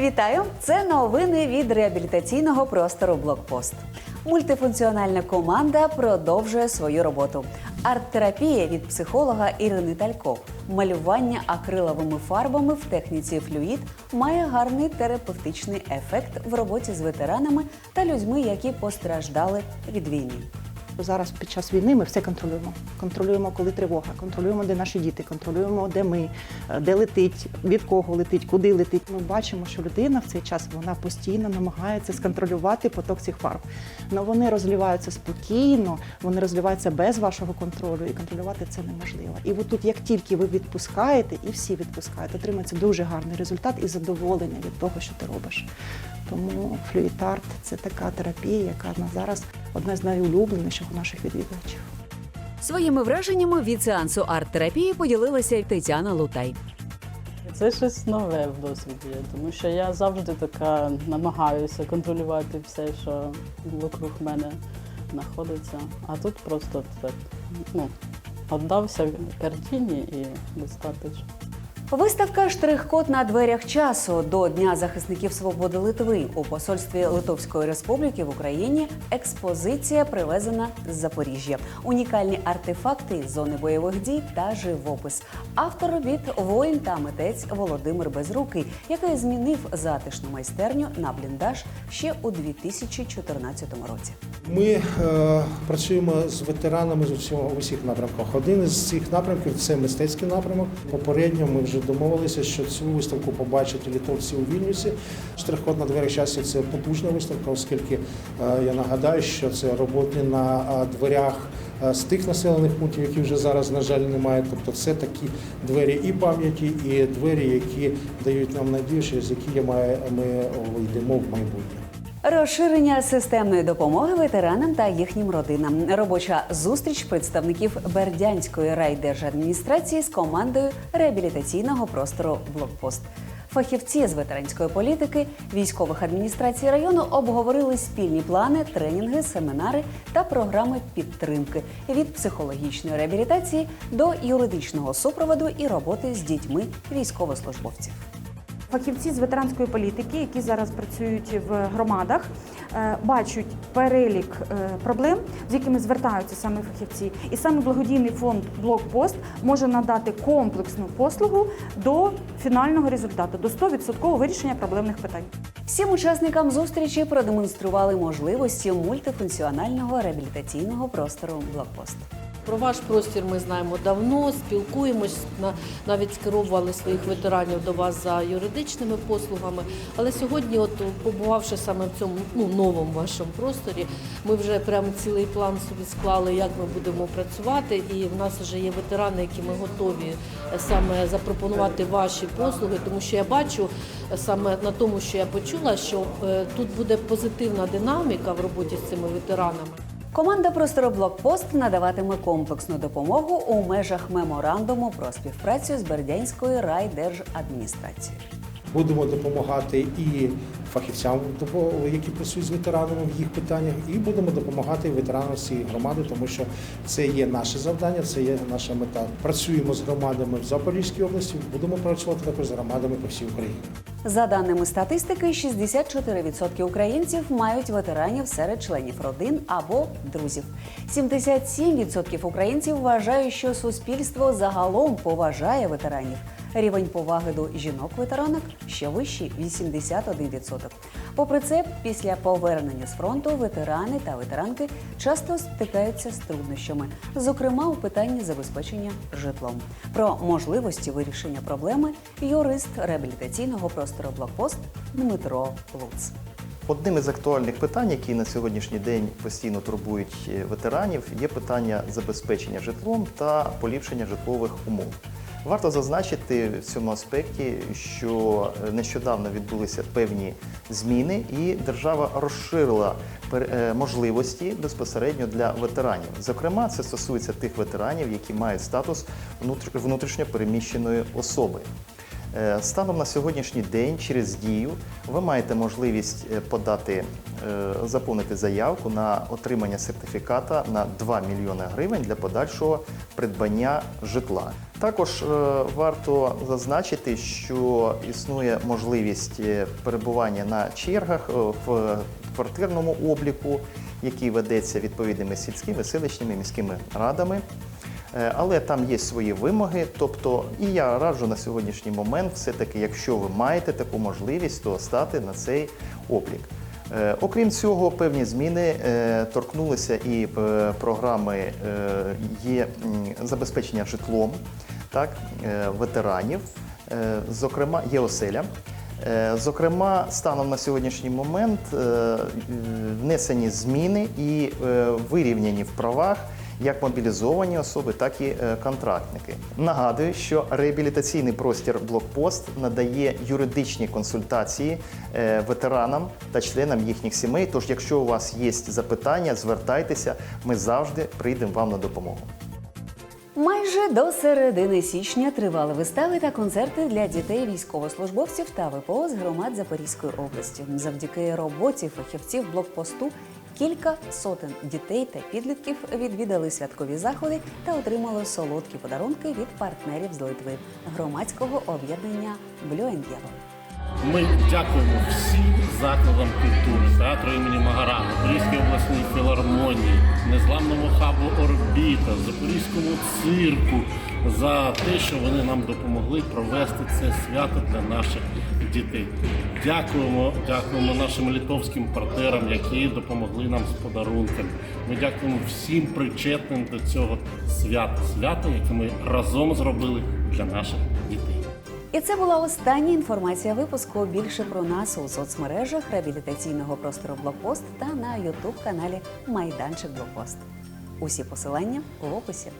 Вітаю! Це новини від реабілітаційного простору Блокпост. Мультифункціональна команда продовжує свою роботу. Арт-терапія від психолога Ірини Тальков, малювання акриловими фарбами в техніці флюїд має гарний терапевтичний ефект в роботі з ветеранами та людьми, які постраждали від війни. Зараз під час війни ми все контролюємо. Контролюємо, коли тривога, контролюємо, де наші діти, контролюємо, де ми, е, де летить, від кого летить, куди летить. Ми бачимо, що людина в цей час вона постійно намагається сконтролювати поток цих фарб. Але вони розливаються спокійно, вони розливаються без вашого контролю, і контролювати це неможливо. І от тут, як тільки ви відпускаєте, і всі відпускають, отримується дуже гарний результат і задоволення від того, що ти робиш. Тому флюїтарт це така терапія, яка на зараз одна з найулюбленіших у наших відвідувачів. Своїми враженнями від сеансу арт-терапії поділилася й Тетяна Лутай. Це щось нове в досвіді, тому що я завжди така намагаюся контролювати все, що вокруг мене знаходиться. А тут просто так, ну, віддався картині і достатньо. Виставка Штрих-код на дверях часу до Дня захисників свободи Литви у посольстві Литовської Республіки в Україні. Експозиція привезена з Запоріжжя. Унікальні артефакти зони бойових дій та живопис. Автор робіт воїн та митець Володимир Безрукий, який змінив затишну майстерню на бліндаж ще у 2014 році. Ми е, працюємо з ветеранами з усього усіх напрямках. Один із цих напрямків це мистецький напрямок. Попередньо ми вже домовилися, що цю виставку побачать літовці у Вільнюсі. Штрих-код на дверях часі це потужна виставка, оскільки е, я нагадаю, що це роботи на е, дверях. е, З тих населених пунктів, які вже зараз, на жаль, немає. Тобто це такі двері і пам'яті, і двері, які дають нам надію, через які ми йдемо в майбутнє. Розширення системної допомоги ветеранам та їхнім родинам. Робоча зустріч представників Бердянської райдержадміністрації з командою реабілітаційного простору Блокпост. Фахівці з ветеранської політики військових адміністрацій району обговорили спільні плани, тренінги, семінари та програми підтримки від психологічної реабілітації до юридичного супроводу і роботи з дітьми військовослужбовців. Фахівці з ветеранської політики, які зараз працюють в громадах, е, бачать перелік е, проблем, з якими звертаються саме фахівці, і саме благодійний фонд Блокпост може надати комплексну послугу до фінального результату, до 100% вирішення проблемних питань. Всім учасникам зустрічі продемонстрували можливості мультифункціонального реабілітаційного простору Блокпост. Про ваш простір ми знаємо давно, спілкуємось, на- навіть скеровували своїх ветеранів до вас за юридичними послугами. Але сьогодні, от побувавши саме в цьому ну, новому вашому просторі, ми вже прямо цілий план собі склали, як ми будемо працювати. І в нас вже є ветерани, які ми готові е, саме запропонувати ваші послуги, тому що я бачу е, саме на тому, що я почула, що е, тут буде позитивна динаміка в роботі з цими ветеранами. Команда простору Блокпост надаватиме комплексну допомогу у межах меморандуму про співпрацю з Бердянською райдержадміністрацією. Будемо допомагати і фахівцям, які працюють з ветеранами в їх питаннях, і будемо допомагати ветеранам цієї громади, тому що це є наше завдання, це є наша мета. Працюємо з громадами в Запорізькій області, будемо працювати також з громадами по всій Україні. За даними статистики, 64% українців мають ветеранів серед членів родин або друзів. 77% українців вважають, що суспільство загалом поважає ветеранів. Рівень поваги до жінок-ветеранок ще вищий 81%. Попри це, після повернення з фронту ветерани та ветеранки часто стикаються з труднощами, зокрема у питанні забезпечення житлом. Про можливості вирішення проблеми юрист реабілітаційного простору блокпост Дмитро Луц. Одним із актуальних питань, які на сьогоднішній день постійно турбують е, ветеранів, є питання забезпечення житлом та поліпшення житлових умов. Варто зазначити в цьому аспекті, що е, нещодавно відбулися певні зміни, і держава розширила е, можливості безпосередньо для ветеранів. Зокрема, це стосується тих ветеранів, які мають статус внутрішньопереміщеної внутрішньо переміщеної особи. Е, Станом на сьогоднішній день через дію ви маєте можливість е, подати, е, заповнити заявку на отримання сертифіката на 2 мільйони гривень для подальшого придбання житла. Також варто зазначити, що існує можливість перебування на чергах в квартирному обліку, який ведеться відповідними сільськими, селищними міськими радами. Е, Але там є свої вимоги. Тобто, і я раджу на сьогоднішній момент, все-таки, якщо ви маєте таку можливість, то стати на цей облік. Е, Окрім цього, певні зміни е, торкнулися і програми є забезпечення житлом так, ветеранів, зокрема, є оселя. Зокрема, станом на сьогоднішній момент внесені зміни і вирівняні в правах як мобілізовані особи, так і е, контрактники. Нагадую, що реабілітаційний простір блокпост надає юридичні консультації е, ветеранам та членам їхніх сімей. Тож, якщо у вас є запитання, звертайтеся, ми завжди прийдемо вам на допомогу. Майже до середини січня тривали вистави та концерти для дітей військовослужбовців та ВПО з громад Запорізької області. Завдяки роботі фахівців блокпосту кілька сотень дітей та підлітків відвідали святкові заходи та отримали солодкі подарунки від партнерів з Литви громадського об'єднання Yellow. Ми дякуємо всім закладам культури, театру імені Магарана, Запорізькій обласній філармонії, незламному хабу Орбіта, Запорізькому цирку за те, що вони нам допомогли провести це свято для наших дітей. Дякуємо, дякуємо нашим литовським партнерам, які допомогли нам з подарунками. Ми дякуємо всім причетним до цього свята, свята, яке ми разом зробили для наших дітей. І це була остання інформація випуску. Більше про нас у соцмережах реабілітаційного простору Блокпост та на Ютуб каналі Майданчик Блокпост. Усі посилання в описі.